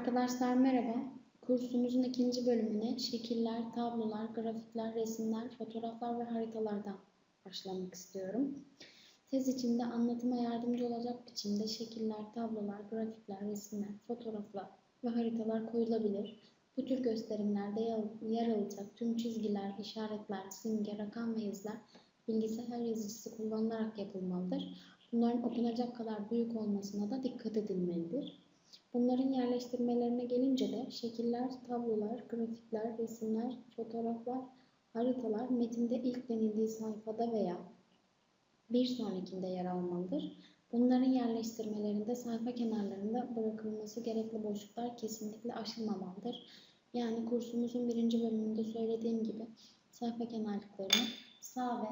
Arkadaşlar merhaba. Kursumuzun ikinci bölümüne şekiller, tablolar, grafikler, resimler, fotoğraflar ve haritalardan başlamak istiyorum. Tez içinde anlatıma yardımcı olacak biçimde şekiller, tablolar, grafikler, resimler, fotoğraflar ve haritalar koyulabilir. Bu tür gösterimlerde yer alacak tüm çizgiler, işaretler, simge, rakam ve yazılar bilgisayar yazıcısı kullanılarak yapılmalıdır. Bunların okunacak kadar büyük olmasına da dikkat edilmelidir. Bunların yerleştirmelerine gelince de şekiller, tablolar, grafikler, resimler, fotoğraflar, haritalar metinde ilk denildiği sayfada veya bir sonrakinde yer almalıdır. Bunların yerleştirmelerinde sayfa kenarlarında bırakılması gerekli boşluklar kesinlikle aşılmamalıdır. Yani kursumuzun birinci bölümünde söylediğim gibi sayfa kenarlıklarını sağ ve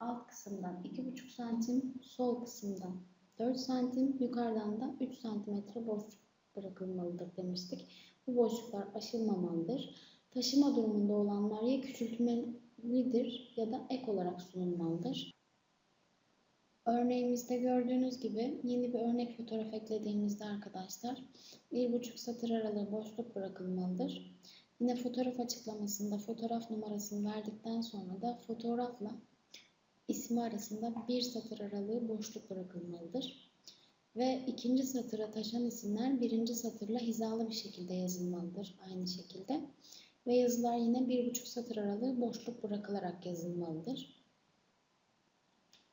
alt kısımdan 2,5 santim, sol kısımdan 4 santim, yukarıdan da 3 santimetre boşluk bırakılmalıdır demiştik. Bu boşluklar aşılmamalıdır. Taşıma durumunda olanlar ya küçültmelidir ya da ek olarak sunulmalıdır. Örneğimizde gördüğünüz gibi yeni bir örnek fotoğraf eklediğimizde arkadaşlar 1,5 satır aralığı boşluk bırakılmalıdır. Yine fotoğraf açıklamasında fotoğraf numarasını verdikten sonra da fotoğrafla ismi arasında bir satır aralığı boşluk bırakılmalıdır. Ve ikinci satıra taşan isimler birinci satırla hizalı bir şekilde yazılmalıdır aynı şekilde. Ve yazılar yine bir buçuk satır aralığı boşluk bırakılarak yazılmalıdır.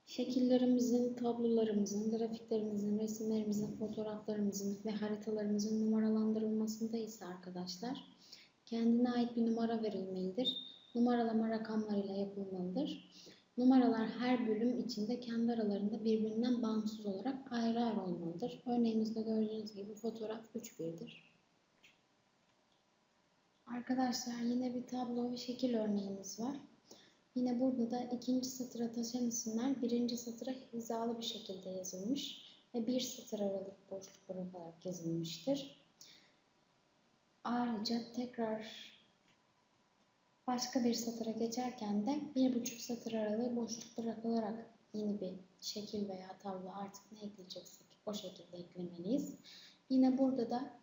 Şekillerimizin, tablolarımızın, grafiklerimizin, resimlerimizin, fotoğraflarımızın ve haritalarımızın numaralandırılmasında ise arkadaşlar kendine ait bir numara verilmelidir. Numaralama rakamlarıyla yapılmalıdır. Numaralar her bölüm içinde kendi aralarında birbirinden bağımsız olarak ayrı ayrı olmalıdır. Örneğimizde gördüğünüz gibi fotoğraf 3-1'dir. Arkadaşlar yine bir tablo ve şekil örneğimiz var. Yine burada da ikinci satıra taşan isimler birinci satıra hizalı bir şekilde yazılmış ve bir satır aralık boşluk bırakarak yazılmıştır. Ayrıca tekrar başka bir satıra geçerken de bir buçuk satır aralığı boşluk bırakılarak yeni bir şekil veya tablo artık ne ekleyeceksek o şekilde eklemeliyiz. Yine burada da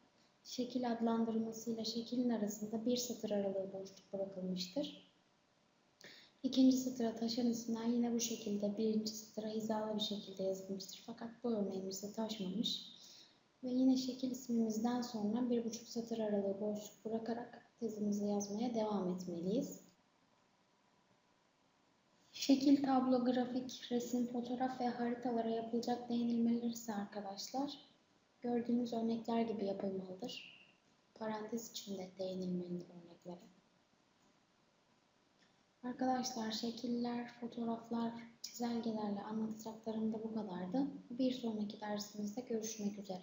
şekil adlandırmasıyla şeklin arasında bir satır aralığı boşluk bırakılmıştır. İkinci satıra taşan isimler yine bu şekilde birinci satıra hizalı bir şekilde yazılmıştır. Fakat bu örneğimizde taşmamış. Ve yine şekil ismimizden sonra bir buçuk satır aralığı boşluk bırakarak tezimizi yazmaya devam etmeliyiz. Şekil, tablo, grafik, resim, fotoğraf ve haritalara yapılacak değinilmeler ise arkadaşlar gördüğünüz örnekler gibi yapılmalıdır. Parantez içinde değinilmelidir örneklere. Arkadaşlar şekiller, fotoğraflar, çizelgelerle anlatacaklarım da bu kadardı. Bir sonraki dersimizde görüşmek üzere.